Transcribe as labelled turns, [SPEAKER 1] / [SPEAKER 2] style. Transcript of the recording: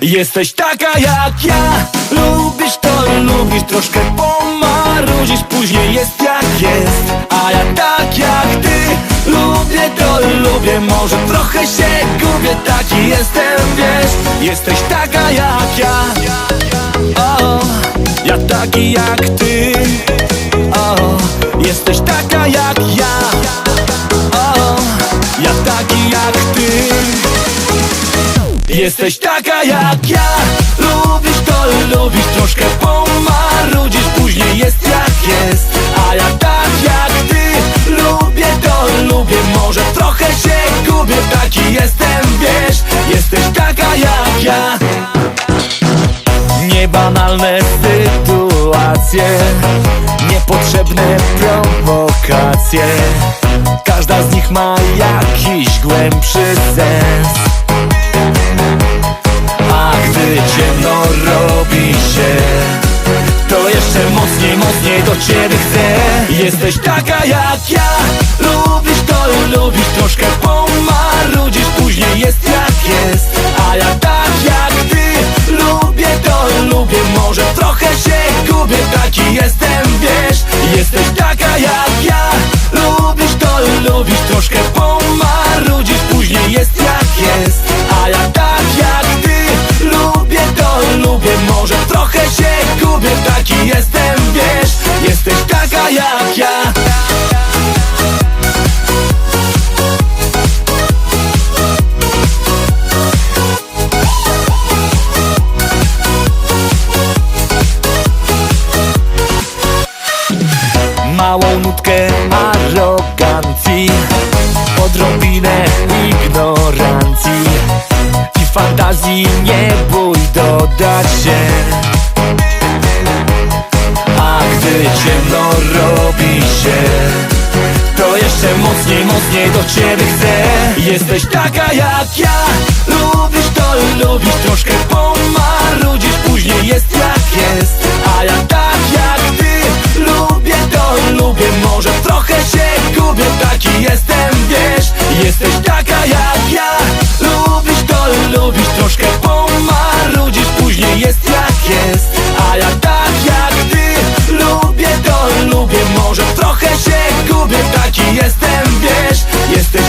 [SPEAKER 1] Jesteś taka jak ja. Lubisz to, lubisz troszkę pomarudzić. Później jest jak jest. A ja tak jak ty. Lubię to, lubię. Może trochę się gubię. Taki jestem, wiesz. Jesteś taka jak ja. O, Ja taki jak ty. O, Jesteś taka jak ja. O, Ja taki jak ty Jesteś taka jak ja. Lubisz to, lubisz troszkę pomarudzisz. Później jest jak jest. A ja tak jak ty. Lubię to, lubię. Może trochę się gubię. Taki jestem, wiesz. Jesteś taka jak ja. Niebanalne sytuacje. Niepotrzebne prowokacje. Każda z nich ma jakiś głębszy ciebie chcę Jesteś taka jak ja. Lubisz to, lubisz troszkę pomarudzisz. Później jest jak jest. A ja tak jak ty. Lubię to, lubię. Może trochę się gubię. Taki jestem, wiesz. Jesteś taka jak ja. Lubisz to, lubisz troszkę pomarudzisz Małą nutkę arogancji. Odrobinę ignorancji I fantazji nie bój dodać się. A gdy ciemno robi się To jeszcze mocniej, mocniej do ciebie chcę. Jesteś taka jak ja Lubisz to, lubisz troszkę pomarudzisz lubisz, troszkę pomarudzisz Później jest jak jest, a ja tak jak ty Lubię to, lubię, może trochę się gubię. Taki jestem, wiesz, jesteś